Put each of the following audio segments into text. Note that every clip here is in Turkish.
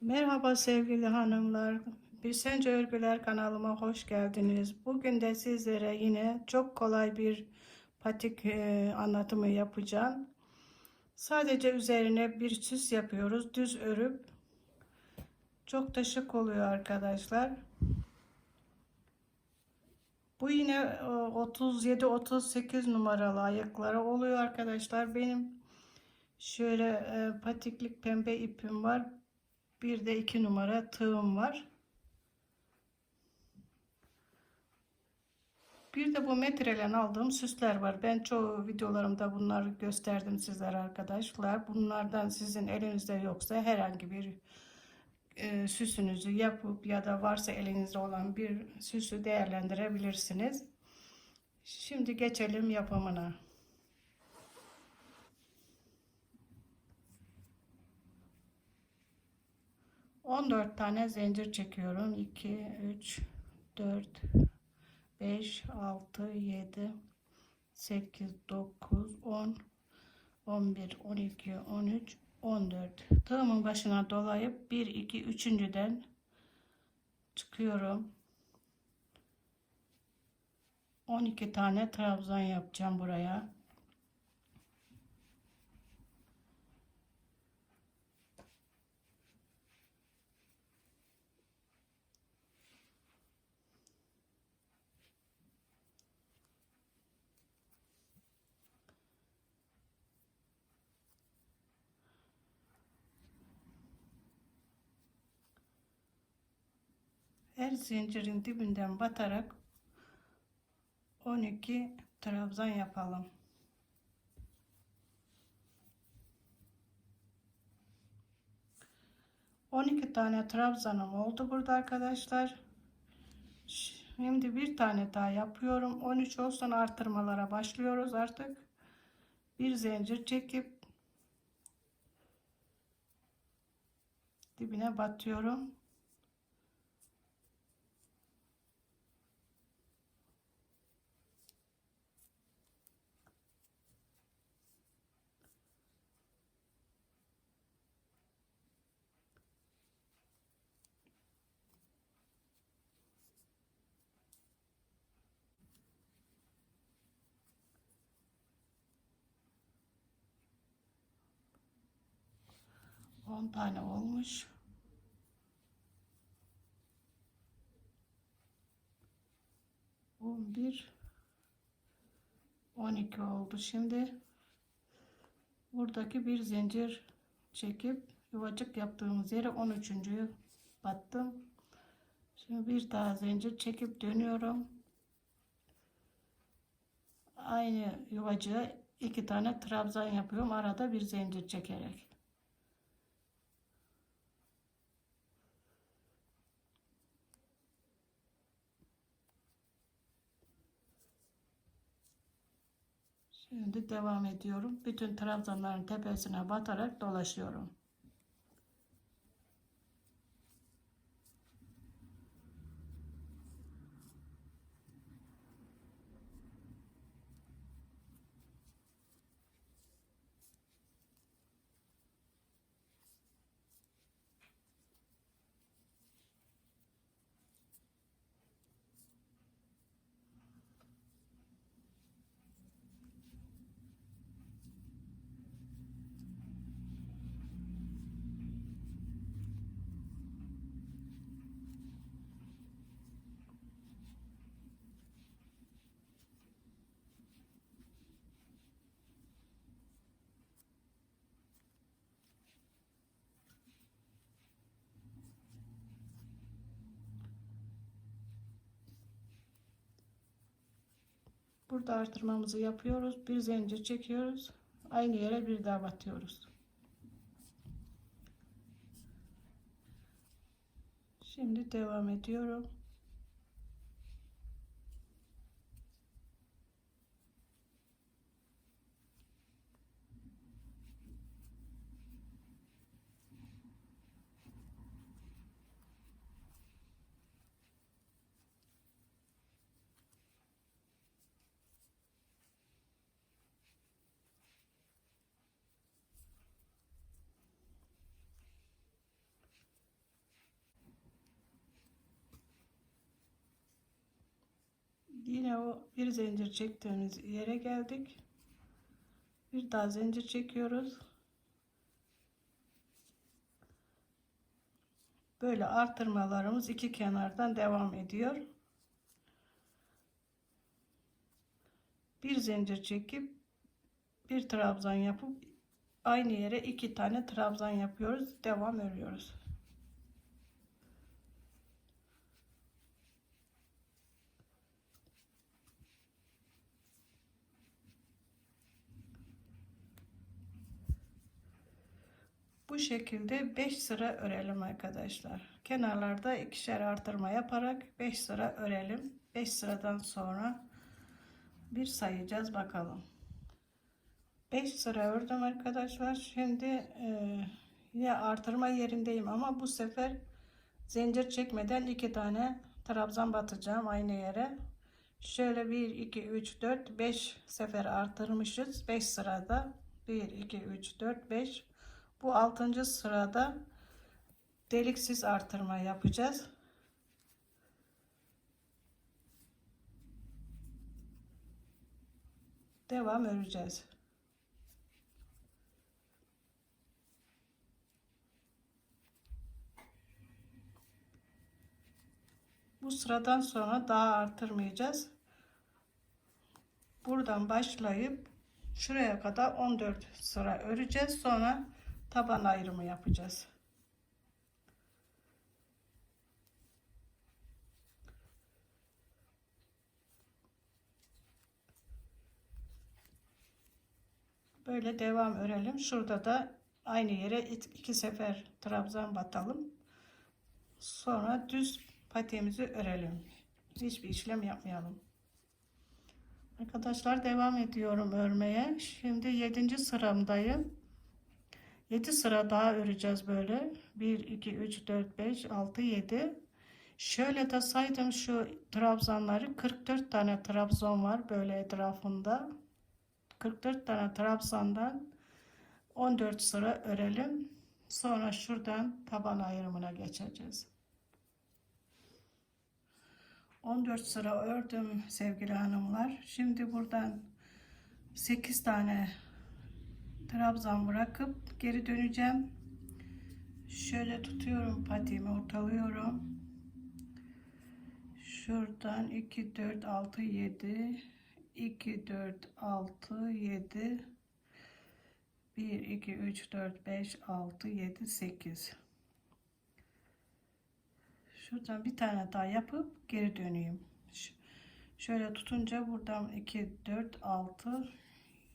Merhaba sevgili hanımlar. Bir Sence Örgüler kanalıma hoş geldiniz. Bugün de sizlere yine çok kolay bir patik e, anlatımı yapacağım. Sadece üzerine bir süs yapıyoruz. Düz örüp çok da şık oluyor arkadaşlar. Bu yine 37-38 numaralı ayakları oluyor arkadaşlar. Benim şöyle e, patiklik pembe ipim var. Bir de iki numara tığım var. Bir de bu metrelen aldığım süsler var. Ben çoğu videolarımda bunları gösterdim sizlere arkadaşlar. Bunlardan sizin elinizde yoksa herhangi bir e, süsünüzü yapıp ya da varsa elinizde olan bir süsü değerlendirebilirsiniz. Şimdi geçelim yapımına. 14 tane zincir çekiyorum. 2, 3, 4, 5, 6, 7, 8, 9, 10, 11, 12, 13, 14. Tığımın başına dolayıp 1, 2, 3.den çıkıyorum. 12 tane trabzan yapacağım buraya. Her zincirin dibinden batarak 12 trabzan yapalım. On iki tane trabzanım oldu burada arkadaşlar. Şimdi bir tane daha yapıyorum. 13 olsun artırmalara başlıyoruz artık. Bir zincir çekip dibine batıyorum. On tane olmuş. On bir, on iki oldu. Şimdi buradaki bir zincir çekip yuvacık yaptığımız yere on üçüncüyü battım. Şimdi bir daha zincir çekip dönüyorum. Aynı yuvacığa iki tane trabzan yapıyorum. Arada bir zincir çekerek. Şimdi devam ediyorum. Bütün trabzanların tepesine batarak dolaşıyorum. Burada artırmamızı yapıyoruz. Bir zincir çekiyoruz. Aynı yere bir daha batıyoruz. Şimdi devam ediyorum. Yine o bir zincir çektiğimiz yere geldik. Bir daha zincir çekiyoruz. Böyle artırmalarımız iki kenardan devam ediyor. Bir zincir çekip bir trabzan yapıp aynı yere iki tane trabzan yapıyoruz. Devam örüyoruz. Bu şekilde 5 sıra örelim arkadaşlar. Kenarlarda ikişer artırma yaparak 5 sıra örelim. 5 sıradan sonra bir sayacağız bakalım. 5 sıra ördüm arkadaşlar. Şimdi e, yine artırma yerindeyim ama bu sefer zincir çekmeden iki tane trabzan batacağım aynı yere. Şöyle 1 2 3 4 5 sefer artırmışız. 5 sırada 1 2 3 4 5 bu 6. sırada deliksiz artırma yapacağız. Devam öreceğiz. Bu sıradan sonra daha artırmayacağız. Buradan başlayıp şuraya kadar 14 sıra öreceğiz. Sonra taban ayrımı yapacağız. Böyle devam örelim. Şurada da aynı yere iki sefer trabzan batalım. Sonra düz patiğimizi örelim. Hiçbir işlem yapmayalım. Arkadaşlar devam ediyorum örmeye. Şimdi 7. sıramdayım. 7 sıra daha öreceğiz böyle. 1 2 3 4 5 6 7. Şöyle de saydım şu trabzanları 44 tane trabzan var böyle etrafında. 44 tane trabzandan 14 sıra örelim. Sonra şuradan taban ayrımına geçeceğiz. 14 sıra ördüm sevgili hanımlar. Şimdi buradan 8 tane trabzan bırakıp geri döneceğim. Şöyle tutuyorum patiğimi ortalıyorum. Şuradan 2 4 6 7 2 4 6 7 1 2 3 4 5 6 7 8 Şuradan bir tane daha yapıp geri döneyim. Şöyle tutunca buradan 2 4 6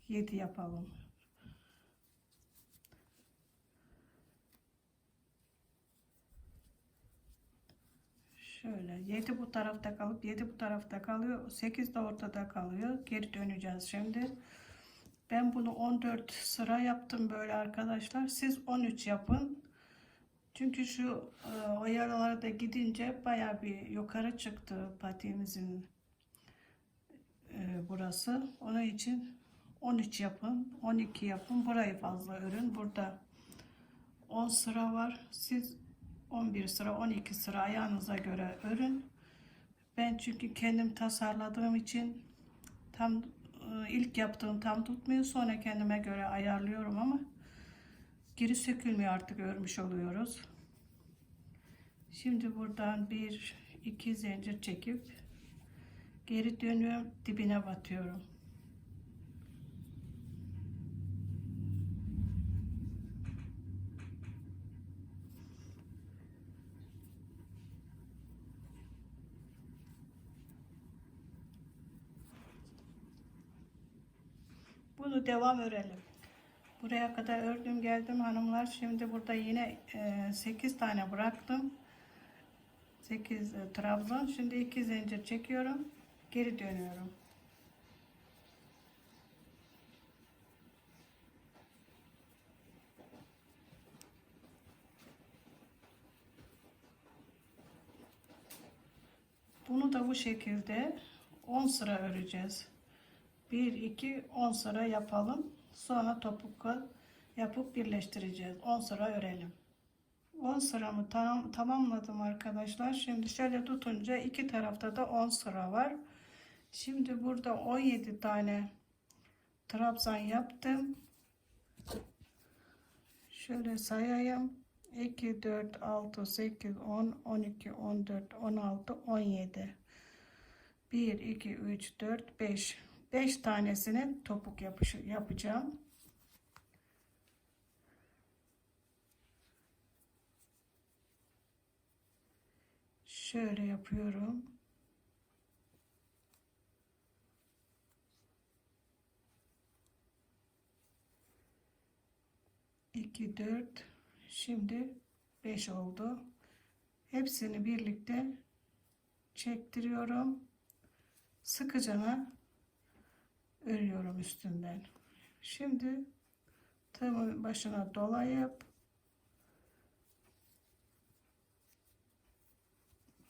7 yapalım. Şöyle 7 bu tarafta kalıp 7 bu tarafta kalıyor. 8 de ortada kalıyor. Geri döneceğiz şimdi. Ben bunu 14 sıra yaptım böyle arkadaşlar. Siz 13 yapın. Çünkü şu e, o yaralarda gidince baya bir yukarı çıktı patiğimizin e, burası. Onun için 13 yapın, 12 yapın. Burayı fazla örün. Burada 10 sıra var. Siz 11 sıra 12 sıra ayağınıza göre örün. Ben çünkü kendim tasarladığım için tam e, ilk yaptığım tam tutmuyor. Sonra kendime göre ayarlıyorum ama geri sökülmüyor artık örmüş oluyoruz. Şimdi buradan bir iki zincir çekip geri dönüyorum dibine batıyorum. Bunu devam örelim. Buraya kadar ördüm geldim hanımlar. Şimdi burada yine 8 tane bıraktım. 8 e, trabzan. Şimdi 2 zincir çekiyorum. Geri dönüyorum. Bunu da bu şekilde 10 sıra öreceğiz. 1 2 10 sıra yapalım. Sonra topuk yapıp birleştireceğiz. 10 sıra örelim. 10 sıramı tam, tamamladım arkadaşlar. Şimdi şöyle tutunca iki tarafta da 10 sıra var. Şimdi burada 17 tane trabzan yaptım. Şöyle sayayım. 2, 4, 6, 8, 10, 12, 14, 16, 17. 1, 2, 3, 4, 5. 5 tanesinin topuk yapışı yapacağım. Şöyle yapıyorum. İki, dört, şimdi beş oldu. Hepsini birlikte çektiriyorum. Sıkıcana örüyorum üstünden. Şimdi tığımın başına dolayıp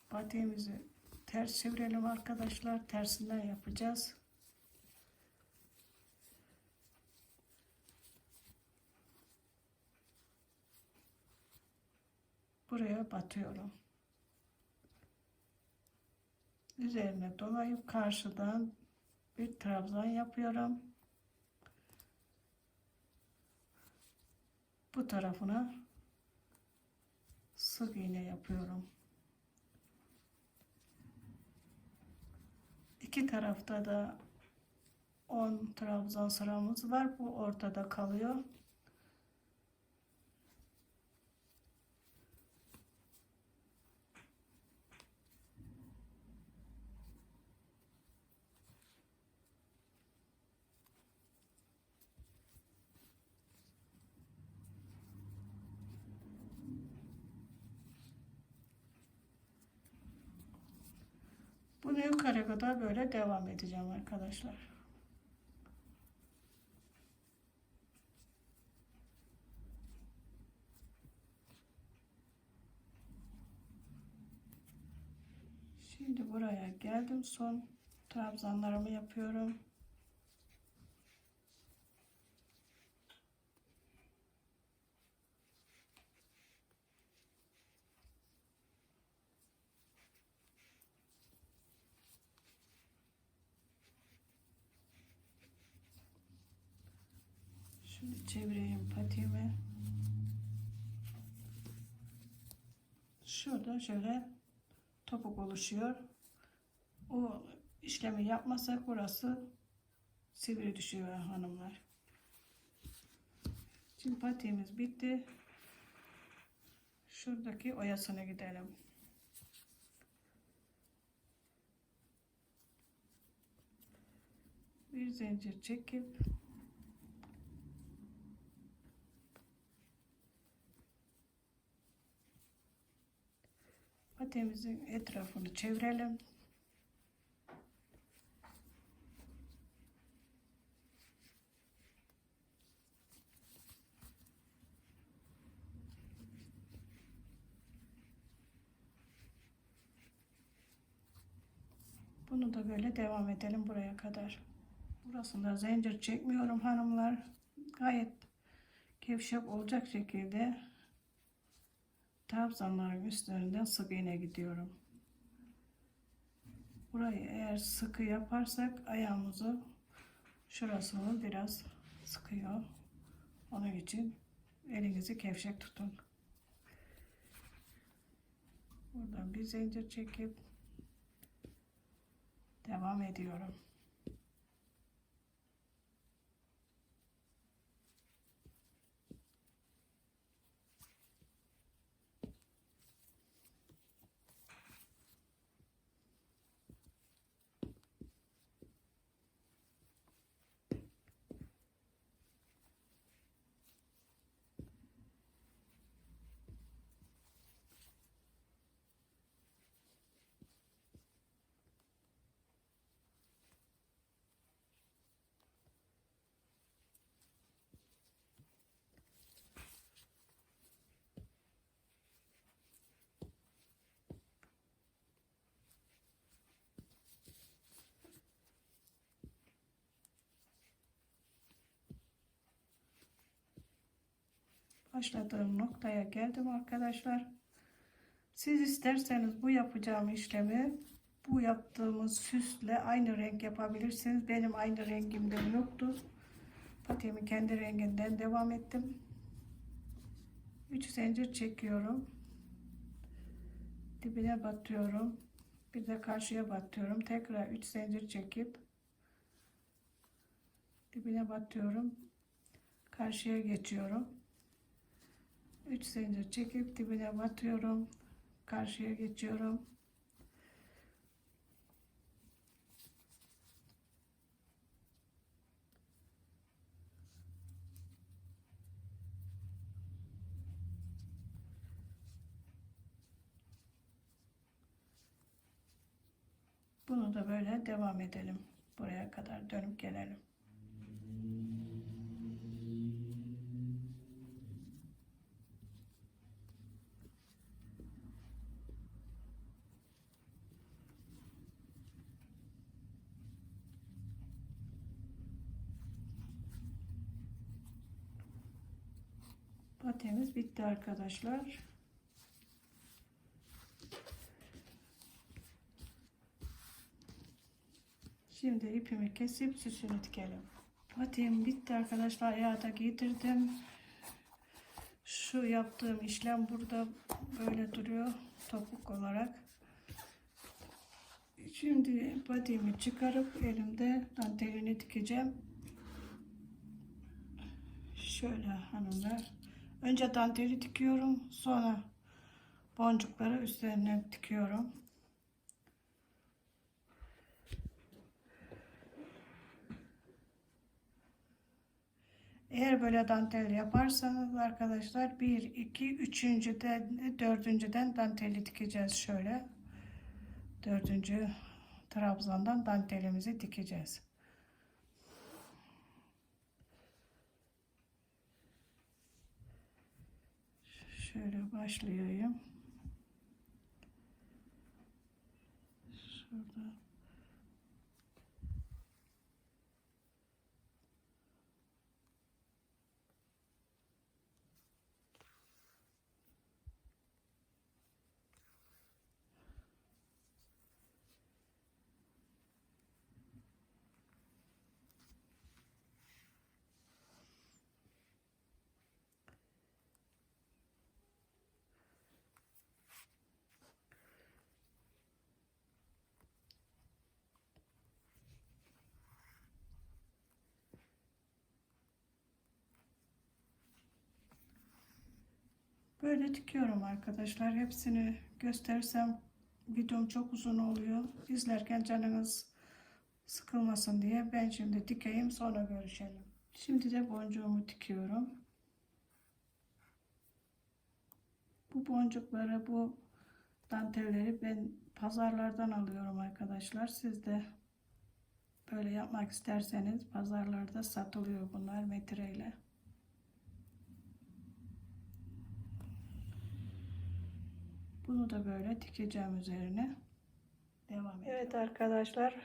patiğimizi ters çevirelim arkadaşlar. Tersinden yapacağız. Buraya batıyorum. Üzerine dolayıp karşıdan bir trabzan yapıyorum. Bu tarafına sık iğne yapıyorum. İki tarafta da 10 trabzan sıramız var. Bu ortada kalıyor. Bunu yukarı kadar böyle devam edeceğim arkadaşlar. Şimdi buraya geldim. Son trabzanlarımı yapıyorum. Şimdi çevireyim patiğimi. Şurada şöyle topuk oluşuyor. O işlemi yapmasak burası sivri düşüyor hanımlar. Şimdi patiğimiz bitti. Şuradaki oyasına gidelim. Bir zincir çekip patiğimizin etrafını çevirelim. Bunu da böyle devam edelim buraya kadar. Burasında zincir çekmiyorum hanımlar. Gayet gevşek olacak şekilde trabzanların üstlerinden sık iğne gidiyorum. Burayı eğer sıkı yaparsak ayağımızı şurasını biraz sıkıyor. Onun için elinizi gevşek tutun. Buradan bir zincir çekip devam ediyorum. Başladığım noktaya geldim arkadaşlar. Siz isterseniz bu yapacağım işlemi bu yaptığımız süsle aynı renk yapabilirsiniz. Benim aynı rengimden yoktu. Patiğimi kendi renginden devam ettim. 3 zincir çekiyorum. Dibine batıyorum. Bir de karşıya batıyorum. Tekrar 3 zincir çekip dibine batıyorum. Karşıya geçiyorum. 3 zincir çekip dibine batıyorum. Karşıya geçiyorum. Bunu da böyle devam edelim. Buraya kadar dönüp gelelim. Bitti arkadaşlar. Şimdi ipimi kesip süsünü dikelim. Patiğim bitti arkadaşlar. Ayağı da giydirdim. Şu yaptığım işlem burada böyle duruyor topuk olarak. Şimdi patiğimi çıkarıp elimde dantelini dikeceğim. Şöyle hanımlar. Önce danteli dikiyorum. Sonra boncukları üstlerine dikiyorum. Eğer böyle dantel yaparsanız arkadaşlar 1, 2, 3. de 4. danteli dikeceğiz şöyle. 4. trabzandan dantelimizi dikeceğiz. Şöyle başlıyorum. Şurada. Böyle dikiyorum arkadaşlar. Hepsini göstersem videom çok uzun oluyor. İzlerken canınız sıkılmasın diye ben şimdi dikeyim sonra görüşelim. Şimdi de boncuğumu dikiyorum. Bu boncukları, bu dantelleri ben pazarlardan alıyorum arkadaşlar. Siz de böyle yapmak isterseniz pazarlarda satılıyor bunlar metreyle. Bunu da böyle dikeceğim üzerine. Devam edelim. Evet arkadaşlar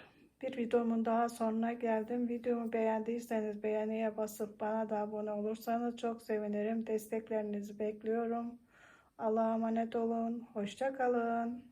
bir videomun daha sonuna geldim. Videomu beğendiyseniz beğeniye basıp bana da abone olursanız çok sevinirim. Desteklerinizi bekliyorum. Allah'a emanet olun. Hoşça kalın.